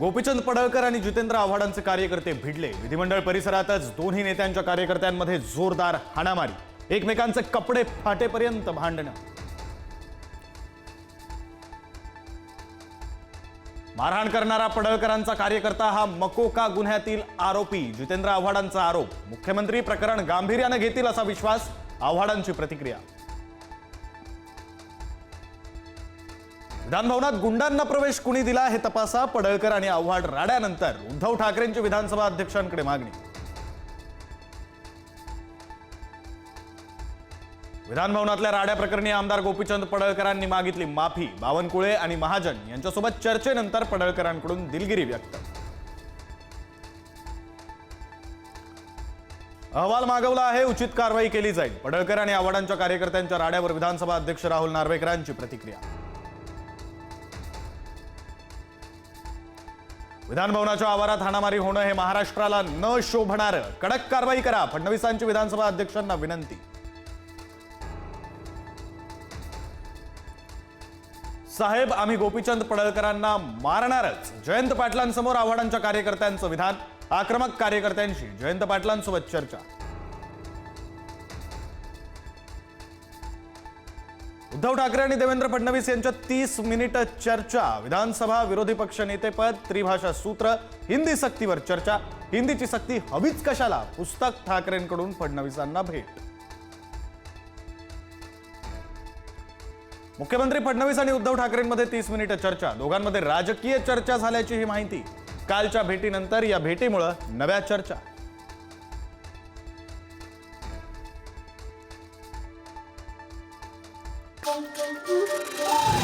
गोपीचंद पडळकर आणि जितेंद्र आव्हाडांचे कार्यकर्ते भिडले. विधिमंडळ परिसरातच दोन्ही नेत्यांच्या कार्यकर्त्यांमध्ये जोरदार हाणामारी. एकमेकांचे कपडे फाटेपर्यंत भांडणं. मारहाण करणारा पडळकरांचा कार्यकर्ता हा मकोका गुन्ह्यातील आरोपी. जितेंद्र आव्हाडांचा आरोप. मुख्यमंत्री प्रकरण गांभीर्यानं घेतील असा विश्वास आव्हाडांची प्रतिक्रिया. विधानभवनात गुंडांना प्रवेश कुणी दिला हे तपासा पडळकर आणि आव्हाड राड्यानंतर. उद्धव ठाकरेंची विधानसभा अध्यक्षांकडे मागणी. विधानभवनातल्या राड्या प्रकरणी आमदार गोपीचंद पडळकरांनी मागितली माफी. बावनकुळे आणि महाजन यांच्यासोबत चर्चेनंतर पडळकरांकडून दिलगिरी व्यक्त. अहवाल मागवला आहे उचित कारवाई केली जाईल. पडळकर आणि आव्हाडांच्या कार्यकर्त्यांच्या राड्यावर विधानसभा अध्यक्ष राहुल नार्वेकरांची प्रतिक्रिया. विधानभवनाच्या आवारात हाणामारी होणं हे महाराष्ट्राला न शोभणारं. कडक कारवाई करा. फडणवीसांची विधानसभा अध्यक्षांना विनंती. साहेब आम्ही गोपीचंद पडळकरांना मारणारच. जयंत पाटलांसमोर आव्हाडांच्या कार्यकर्त्यांचं विधान आक्रमक कार्यकर्त्यांशी जयंत पाटलांसोबत चर्चा. उद्धव ठाकरे आणि देवेंद्र फडणवीस यांच्या तीस मिनिट चर्चा. विधानसभा विरोधी पक्ष नेतेपद त्रिभाषा सूत्र हिंदी सक्तीवर चर्चा. हिंदीची सक्ती हवीच कशाला? पुस्तक ठाकरेंकडून फडणवीसांना भेट. मुख्यमंत्री फडणवीस आणि उद्धव ठाकरेंमध्ये तीस मिनिटं चर्चा. दोघांमध्ये राजकीय चर्चा झाल्याची ही माहिती. कालच्या भेटीनंतर या भेटीमुळं नव्या चर्चा. Bom, bom, bom, bom.